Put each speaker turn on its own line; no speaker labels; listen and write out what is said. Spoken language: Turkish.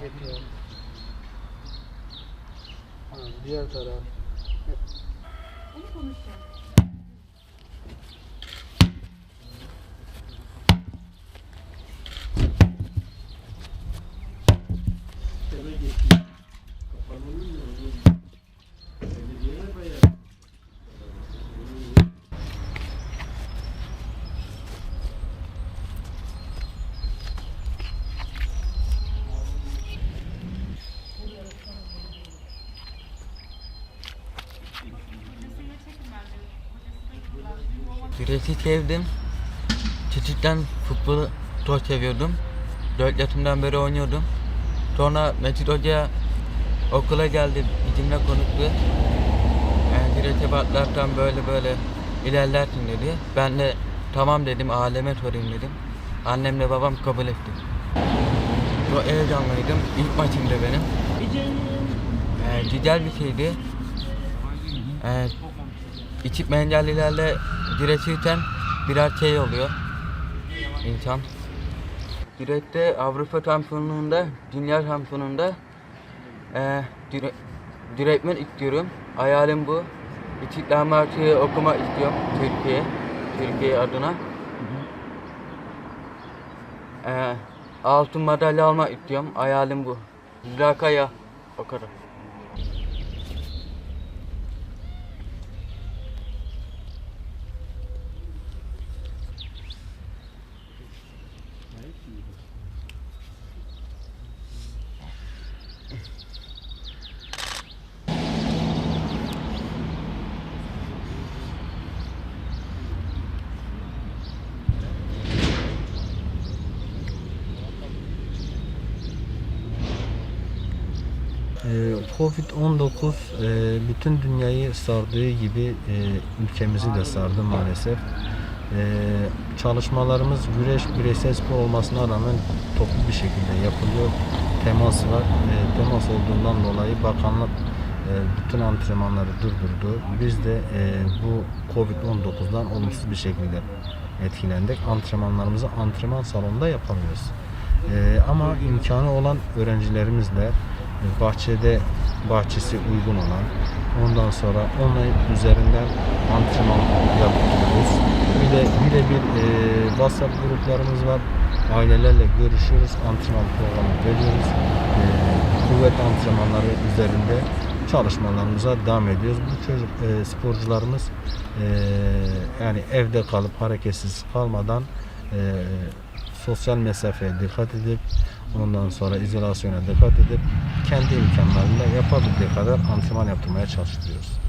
hareket ya. Ha, diğer taraf.
Onu konuşacağım.
Güreşi sevdim. Küçükten futbolu çok seviyordum. 4 yaşımdan beri oynuyordum. Sonra Metin Hoca okula geldi, bizimle konuştu. Yani güreşe başlarsan böyle böyle ilerlersin dedi. Ben de tamam dedim, aleme sorayım dedim. Annemle babam kabul etti. Çok heyecanlıydım. İlk maçımdı benim. Ee, güzel bir şeydi. Ee, içip engellilerle güreşirken biraz şey oluyor insan. Güreşte Avrupa şampiyonluğunda, dünya şampiyonluğunda e, güre, güreşmek istiyorum. Hayalim bu. İstiklal Marşı okumak istiyorum Türkiye, Türkiye adına. E, altın madalya almak istiyorum. Hayalim bu. Zakaya o kadar.
Ee, Covid-19 e, bütün dünyayı sardığı gibi e, ülkemizi de sardı maalesef. Ee, Çalışmalarımız güreş bireysel spor olmasına rağmen toplu bir şekilde yapılıyor. Temas var. Ee, Temas olduğundan dolayı bakanlık e, bütün antrenmanları durdurdu. Biz de e, bu Covid-19'dan olumsuz bir şekilde etkilendik. Antrenmanlarımızı antrenman salonunda yapamıyoruz. Ee, ama imkanı olan öğrencilerimizle bahçede bahçesi uygun olan ondan sonra online üzerinden antrenman yapıyoruz. Bir de bir de bir e, WhatsApp gruplarımız var. Ailelerle görüşüyoruz. Antrenman programı veriyoruz. E, kuvvet antrenmanları üzerinde çalışmalarımıza devam ediyoruz. Bu çocuk e, sporcularımız e, yani evde kalıp hareketsiz kalmadan e, sosyal mesafeye dikkat edip ondan sonra izolasyona dikkat edip kendi imkanlarıyla yapabildiği kadar antrenman yaptırmaya çalışıyoruz.